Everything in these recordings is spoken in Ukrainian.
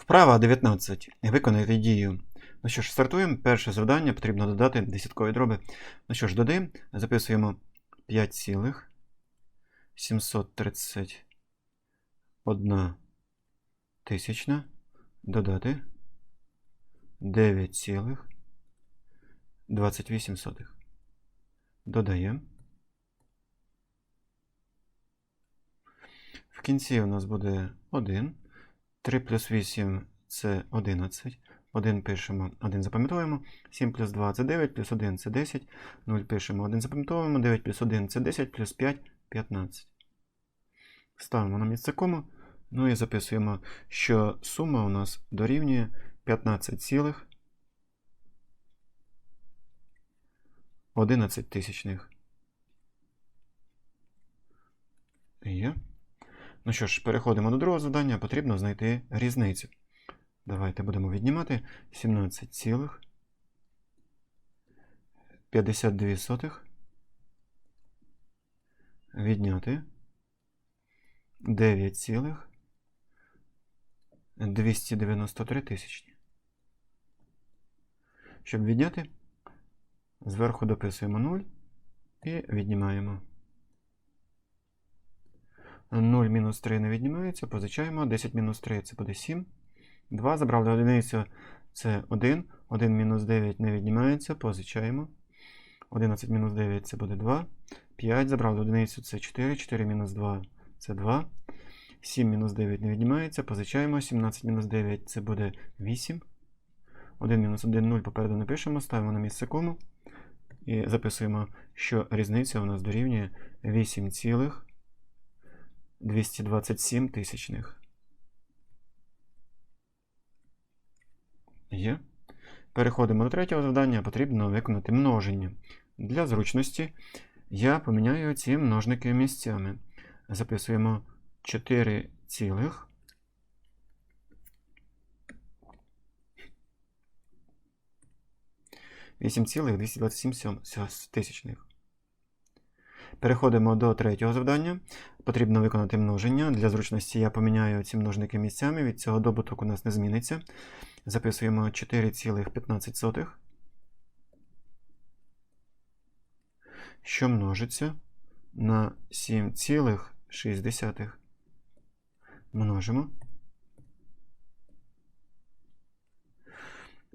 Вправа 19. Виконайте дію. Ну що ж, стартуємо. Перше завдання потрібно додати десяткові дроби. Ну що ж, додаємо, записуємо 5,731 тисячна. Додати 9,28. Додаємо. В кінці у нас буде 1. 3 плюс 8 це 11. 1 пишемо, 1 запам'ятовуємо. 7 плюс 2 це 9, плюс 1 це 10. 0 пишемо, 1 запам'ятовуємо. 9 плюс 1 це 10, плюс 5 15. Ставимо на місце кому. Ну і записуємо, що сума у нас дорівнює 15 цілих 11 тисячних. Є. Ну що ж, переходимо до другого завдання. Потрібно знайти різницю. Давайте будемо віднімати 17 цілих 52 сотих. Відняти 9 цілих 293 тисячні. Щоб відняти, зверху дописуємо 0 і віднімаємо. 0 мінус 3 не віднімається, позичаємо. 10 мінус 3 це буде 7. 2 забрали одиницю це 1. 1 мінус 9 не віднімається, позичаємо. 11 мінус 9 це буде 2. 5 забрали одиницю це 4. 4 мінус 2 це 2. 7 мінус 9 не віднімається, позичаємо. 17 мінус 9 це буде 8. 1 мінус 1 0 попереду не пишемо, ставимо на місце кому. І записуємо, що різниця у нас дорівнює 8 цілих 227 тисячних. Є. Переходимо до третього завдання. Потрібно виконати множення. Для зручності я поміняю ці множники місцями. Записуємо 4 цілих. Вісім цілих 227 тисячних. Переходимо до третього завдання. Потрібно виконати множення. Для зручності я поміняю ці множники місцями. Від цього добуток у нас не зміниться. Записуємо 4,15, що множиться на 7,6. Множимо.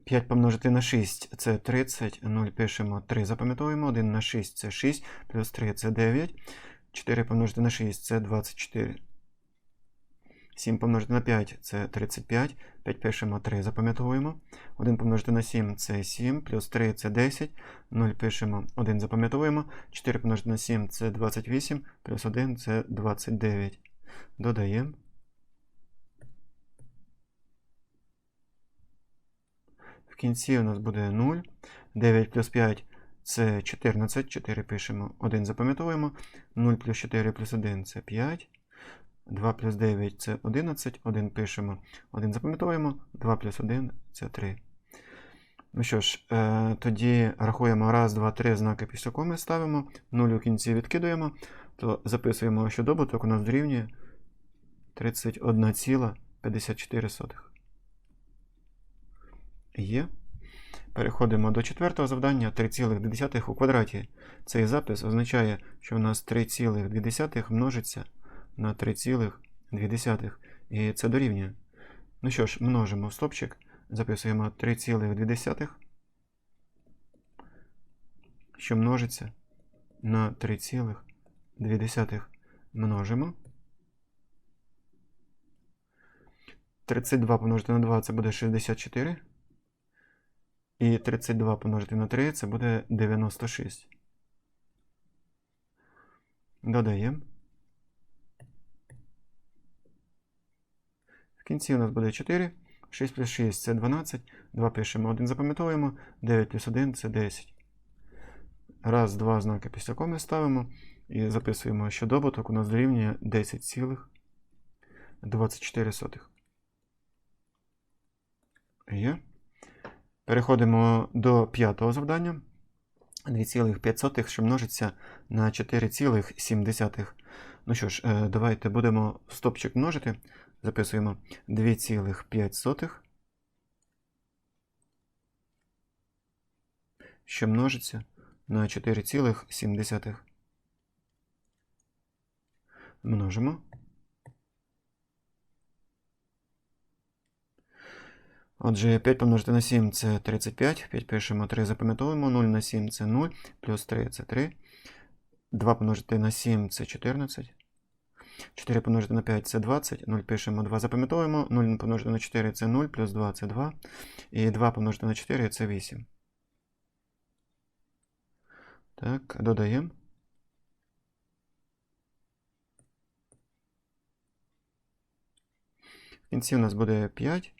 5 помножити на 6 це 30, 0 пишемо 3, запам'ятовуємо, 1 на 6 це 6, плюс 3 це 9, 4 помножити на 6 це 24. 7 помножити на 5 це 35, 5 пишемо 3, запам'ятовуємо. 1 помножити на 7 це 7, плюс 3 це 10, 0 пишемо 1, запам'ятовуємо. 4 помножити на 7 це 28, плюс 1 це 29. Додаємо. В кінці у нас буде 0. 9 плюс 5 це 14. 4 пишемо, 1 запам'ятовуємо. 0 плюс 4 плюс 1 це 5. 2 плюс 9 це 11. 1 пишемо, 1 запам'ятовуємо. 2 плюс 1 це 3. Ну що ж, е, тоді рахуємо 1, 2, 3 знаки після коми ставимо. 0 у кінці відкидуємо. То записуємо, що добуток у нас дорівнює 31,54. Є. Переходимо до четвертого завдання 3,2 у квадраті. Цей запис означає, що у нас 3,2 множиться на 3,2. І це дорівнює. Ну що ж, множимо в стопчик, записуємо 3,2, що множиться на 3,2. Множимо. 32 помножити на 2 це буде 64. І 32 помножити на 3 це буде 96. Додаємо. В кінці у нас буде 4. 6 плюс 6 це 12. 2 пишемо, 1 запам'ятовуємо. 9 плюс 1 це 10. Раз, два знаки після коми ставимо. І записуємо, що добуток у нас дорівнює 10,24. Є. Переходимо до п'ятого завдання. 2,5, що множиться на 4,7. Ну що ж, давайте будемо стопчик множити. записуємо 2,5, що множиться на 4,7. Множимо. Отже, 5 помножити на 7 це 35. 5 пишемо 3, запам'ятовуємо. 0 на 7 це 0, плюс 3 це 3. 2 помножити на 7 це 14. 4 помножити на 5 це 20. 0 пишемо 2, запам'ятовуємо. 0 помножити на 4 це 0, плюс 2 це 2. І 2 помножити на 4 це 8. Так, додаємо. В кінці у нас буде 5.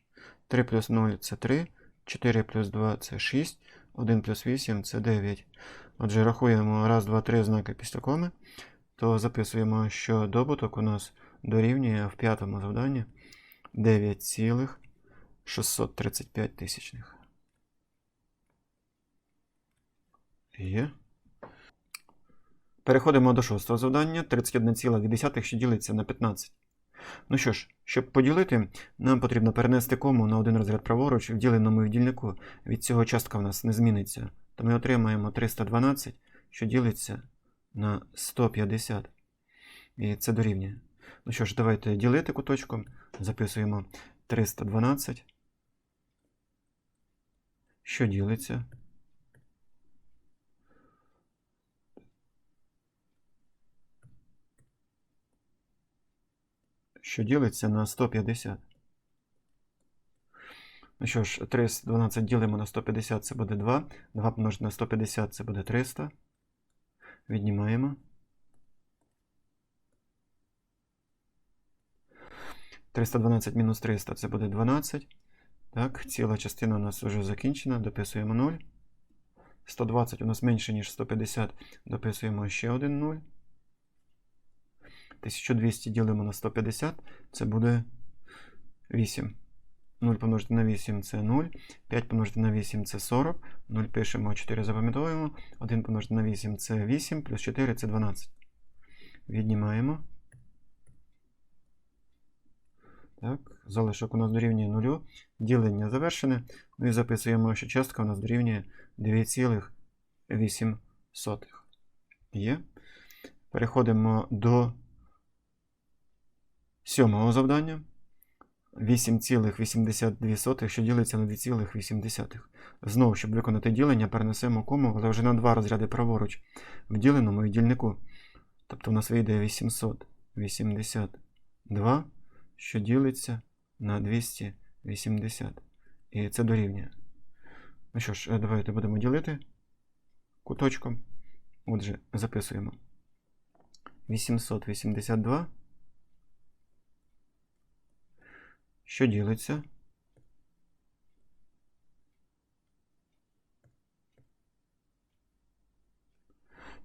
3 плюс 0 це 3. 4 плюс 2 це 6. 1 плюс 8 це 9. Отже, рахуємо раз, два, три знаки після коми. То записуємо, що добуток у нас дорівнює в п'ятому завданні 9,635 тисячних. Є. Переходимо до шостого завдання. 31,2, що ділиться на 15. Ну що ж, щоб поділити, нам потрібно перенести кому на один розряд праворуч в діленому віддільнику. Від цього частка в нас не зміниться. То ми отримаємо 312, що ділиться на 150. І це дорівнює. Ну що ж, давайте ділити куточком. Записуємо 312, що ділиться. Що ділиться на 150. Ну що ж, 312 ділимо на 150, це буде 2. 2 помножити на 150 це буде 300. Віднімаємо. 312 мінус 300 це буде 12. Так, ціла частина у нас вже закінчена. Дописуємо 0. 120 у нас менше, ніж 150. Дописуємо ще один 0. 1200 ділимо на 150, це буде 8. 0 помножити на 8 це 0. 5 помножити на 8 це 40. 0 пишемо, 4 запам'ятовуємо. 1 помножити на 8 це 8, плюс 4 це 12. Віднімаємо. Так, залишок у нас дорівнює 0. Ділення завершене. Ну і записуємо, що частка у нас дорівнює 2,8. Є. Переходимо до сьомого завдання. 8,82, що ділиться на 2,8. Знову, щоб виконати ділення, перенесемо кому, але вже на два розряди праворуч в діленому і дільнику. Тобто у нас вийде 882, що ділиться на 280. І це дорівнює. Ну що ж, давайте будемо ділити куточком. Отже, записуємо 882. Що ділиться?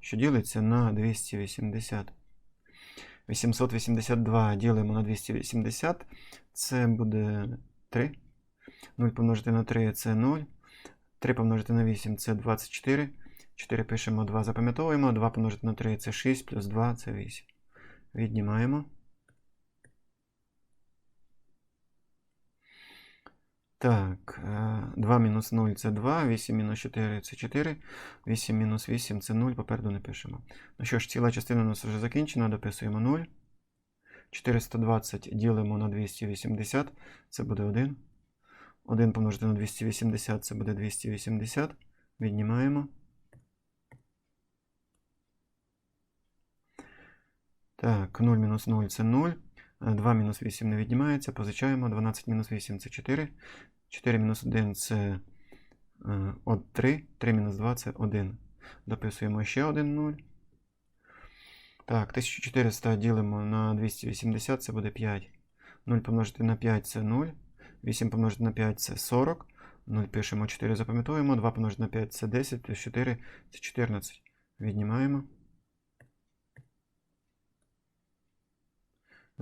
Що ділиться на 280. 882 ділимо на 280. Це буде 3. 0 помножити на 3 це 0. 3 помножити на 8 це 24. 4 пишемо 2, запам'ятовуємо. 2 помножити на 3 це 6, плюс 2 це 8. Віднімаємо. Так, 2 мінус 0 це 2, 8 мінус 4 це 4, 8 мінус 8 це 0, попереду не пишемо. Ну що ж, ціла частина у нас вже закінчена, дописуємо 0. 420 ділимо на 280, це буде 1. 1 помножити на 280, це буде 280. Віднімаємо. Так, 0 мінус 0 це 0. 2 мінус 8 не віднімається, позичаємо. 12 мінус 8 це 4. 4 мінус 1 це 3. 3 мінус 2 це 1. Дописуємо ще один 0. Так, 1400 ділимо на 280, це буде 5. 0 помножити на 5 це 0. 8 помножити на 5 це 40. 0 пишемо 4, запам'ятовуємо. 2 помножити на 5 це 10, плюс 4 це 14. Віднімаємо.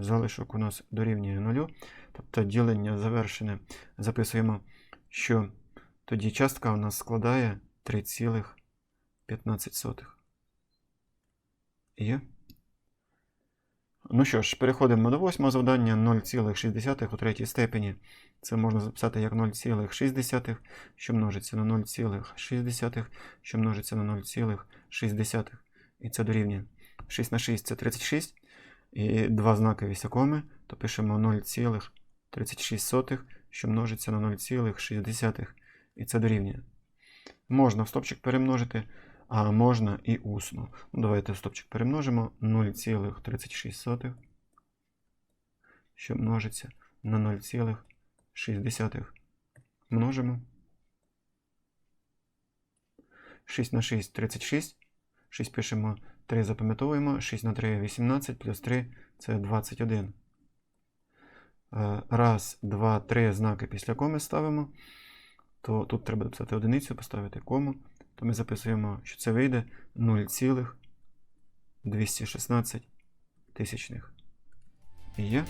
Залишок у нас дорівнює 0. Тобто ділення завершене. Записуємо, що тоді частка у нас складає 3,15. Є. Ну що ж, переходимо до восьмого завдання 0,6 у третій степені. Це можна записати як 0,6, що множиться на 0,6, що множиться на 0,6. І це дорівнює 6 на 6 це 36. І два знаки вісякоми, то пишемо 0,36, що множиться на 0,6. І це дорівнює. Можна в стопчик перемножити, а можна і усно. Ну, давайте в стопчик перемножимо 0,36, що множиться на 0,6. Множимо. 6 на 6 36. 6 пишемо, 3 запам'ятовуємо. 6 на 3 18, плюс 3 це 21. Е, Раз, два, три знаки після коми ставимо. То тут треба написати одиницю, поставити кому. То ми записуємо, що це вийде 0,216 тисячних. І є.